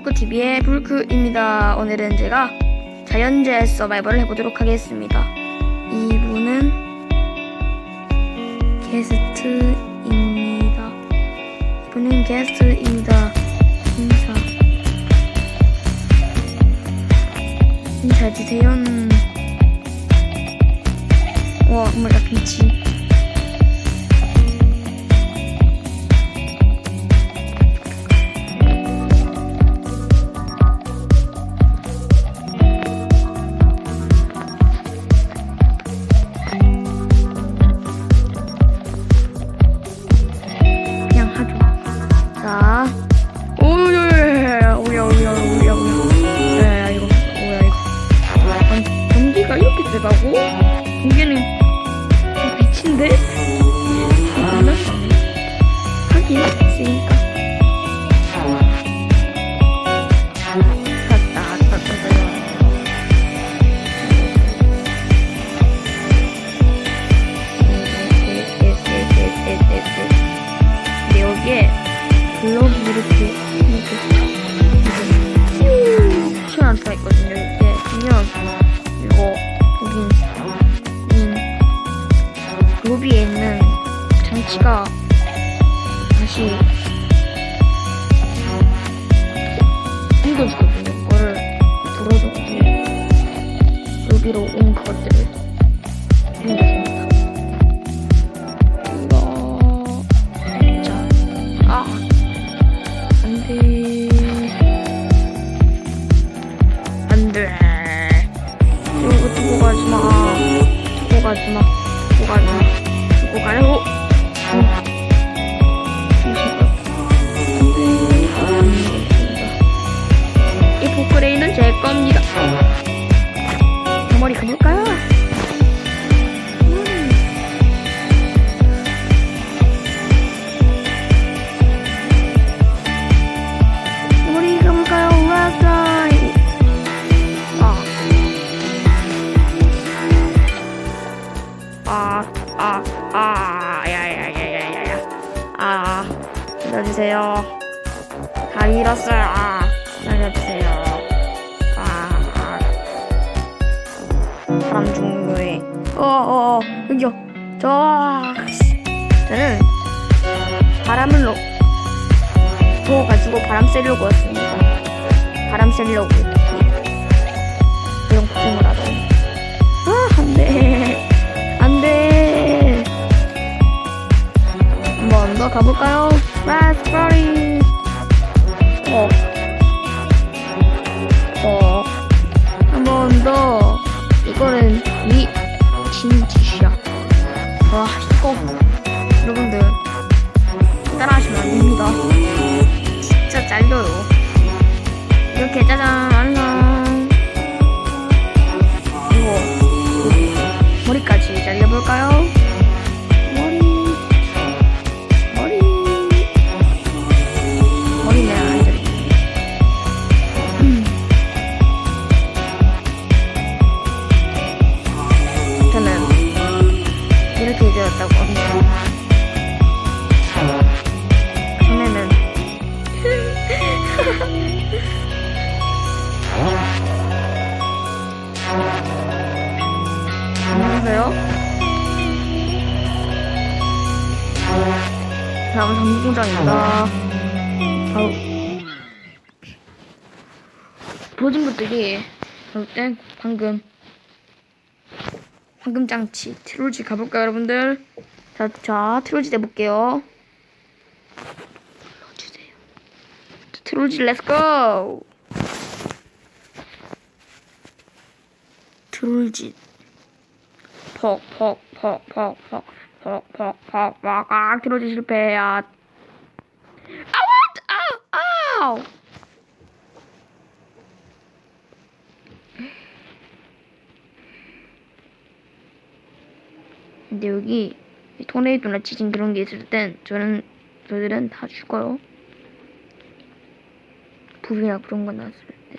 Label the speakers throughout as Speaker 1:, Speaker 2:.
Speaker 1: 부크TV의 불크입니다. 오늘은 제가 자연재해 서바이벌을 해보도록 하겠습니다. 이분은 게스트입니다. 이분은 게스트입니다. 인사. 인사해주세요. 와, 정말 나 김치. 그니까. 아, 아, 아, 야, 야, 야, 야, 야, 야. 아, 기다려주세요. 다 잃었어요. 아, 기다려주세요. 아, 아. 바람 중로에. 어, 어, 어, 여기요. 저, 저는 바람을 놓, 부어가지고 바람 쐬려고 했습니다. 바람 쐬려고 이런 고생을 하다. 아, 안 돼. 한번더 가볼까요? 라스베리. 어. 어. 다음은 전기공장입니다. 아우. 보신 분들이 볼땐 방금 방금 장치 트롤지 가볼까요, 여러분들? 자, 자 트롤지 내볼게요. 눌러주세요. 트롤지 렛츠고! 트롤지 퍽퍽퍽퍽퍽 퍽퍽퍽퍽 트롤지 실패야. 아우! 아우! 아우! 근데 여기 토네이도나 지진 그런 게 있을 땐 저는 저들은 다 죽어요. 불이나 그런 거 났을 때.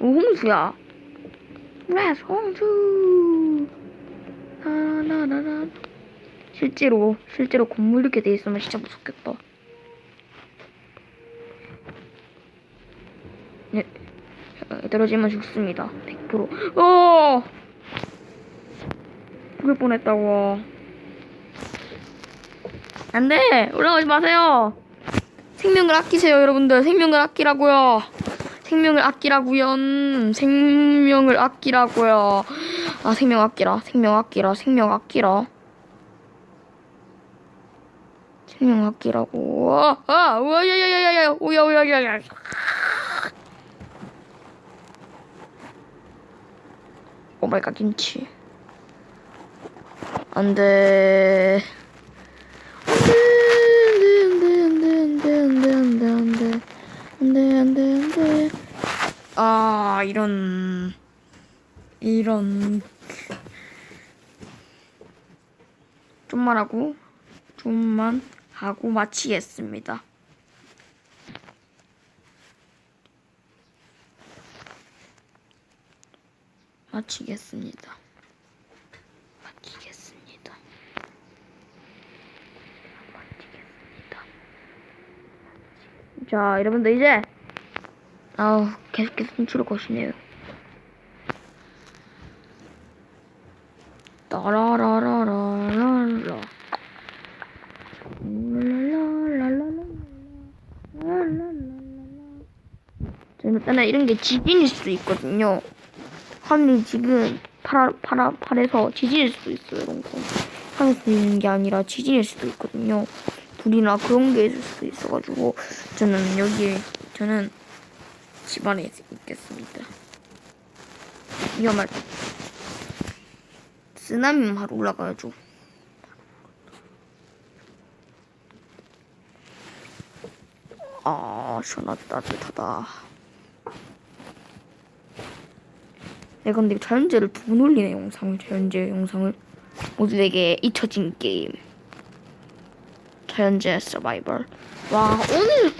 Speaker 1: 오 홍수야. 레스 홍수. 나나나나. 실제로 실제로 건물 이렇게 돼 있으면 진짜 무섭겠다. 네. 떨어지면 죽습니다. 100%. 어! 죽을 뻔했다고. 안 돼! 올라가지 마세요! 생명을 아끼세요, 여러분들. 생명을 아끼라고요. 생명을 아끼라고요. 음, 생명을 아끼라고요. 아, 생명 아끼라. 생명 아끼라. 생명 아끼라. 생명학기라고 와, 아, 와, 야, 야, 야, 야, 야, 우야우야야 야. 오마이갓 김치. 안 돼. 아 이런 이런 좀만 하고 좀만 하고 마치겠습니다. 마치겠습니다. 마치겠습니다. 마치겠습니다. 자, 여러분들 이제 아우 계속해서 숨출을 것이네요. 따라라라라라라. 일단은 이런 게 지진일 수도 있거든요. 하늘이 지금 파라, 파라, 팔에서 지진일 수도 있어요, 이런 거. 하늘에서 있는 게 아니라 지진일 수도 있거든요. 불이나 그런 게 있을 수도 있어가지고, 저는 여기, 저는 집안에 있겠습니다. 위험할 때. 쓰나미만 하러 올라가야죠. 아, 시원하다, 따뜻하다. 네, 근데 자연재를 두번 올리네, 영상을. 자연재 영상을. 모두에게 잊혀진 게임. 자연재 서바이벌. 와, 오늘.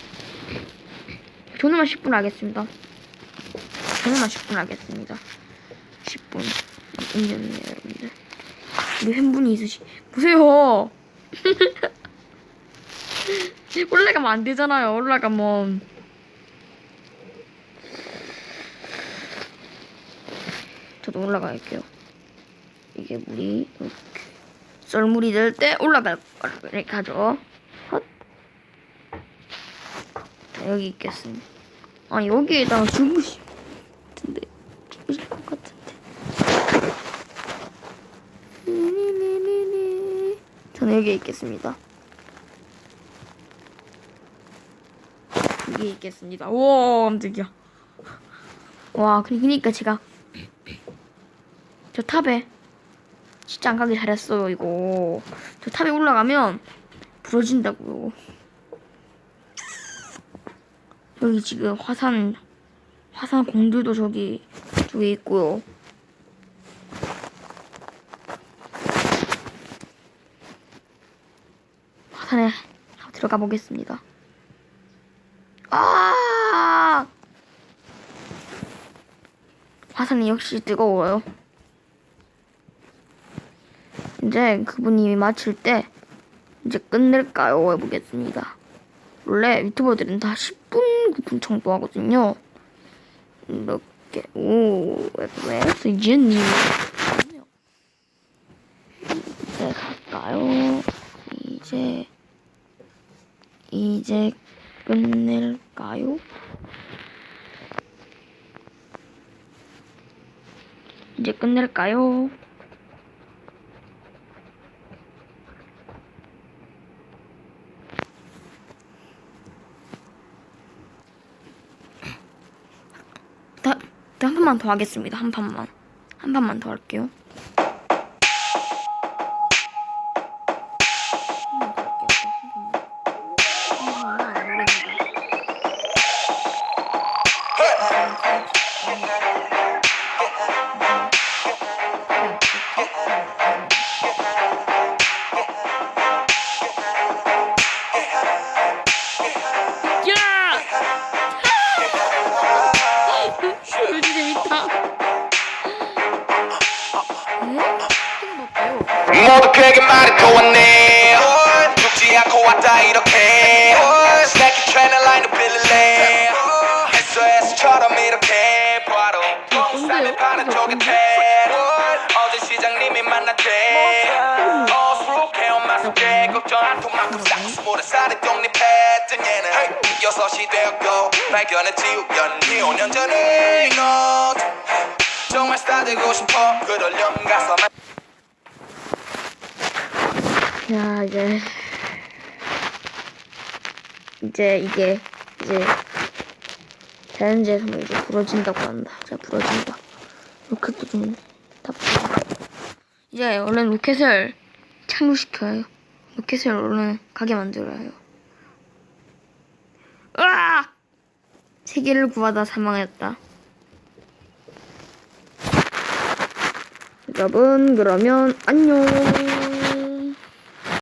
Speaker 1: 저는만 10분 하겠습니다. 저는만 10분 하겠습니다. 10분. 인정이에요, 여러분들. 우리 팬분이 있으시, 보세요! 올라가면 안 되잖아요. 올라가면. 저도 올라갈게요. 이게 물이 이렇게 썰물이 될 때 올라갈 거를 이렇게 하죠. 헛. 자, 여기 있겠습니다. 아 여기에다가 주무시 같은데 주무실 것 같은데. 니니니니니. 저는 여기 있겠습니다. 여기 있겠습니다. 우와 깜짝이야. 와 그러니까 제가 저 탑에 진짜 안 가기 잘했어요 이거. 저 탑에 올라가면 부러진다고요. 여기 지금 화산 화산 공들도 저기 저기 있고요. 화산에 들어가 보겠습니다. 아! 화산이 역시 뜨거워요 이제 그분이 마칠 때 이제 끝낼까요? 해보겠습니다. 원래 유튜버들은 다 10분, 9분 정도 하거든요. 이렇게, 오, 왜, 이제님. 이제 갈까요? 이제, 이제 끝낼까요? 이제 끝낼까요? 판만 더 하겠습니다. 한 판만. 한 판만 더 할게요.
Speaker 2: 모두 그에게 말해도 왔네. 죽지 않고 왔다 이렇게. 새끼 트레이너 라인을 빌릴래 SOS처럼 쪽에 태. 어제 시장님이 만났대. 어수룩해 엄마 속에 걱정 않고만큼 싹수 모래 살이 독립했던 얘는 hey, 여섯이 되었고 발견했지 우연히 5년 전에 너 정말 스타 되고 싶어. 그러려면 가서 만
Speaker 1: 자 이제 이제 이게 이제 자연재해서 이제 부러진다고 한다. 자 부러진다. 로켓도 좀다 이제 얼른 로켓을 착륙시켜야 해요. 로켓을 얼른 가게 만들어야 해요. 으악! 세계를 구하다 사망했다. 여러분 그러면 안녕.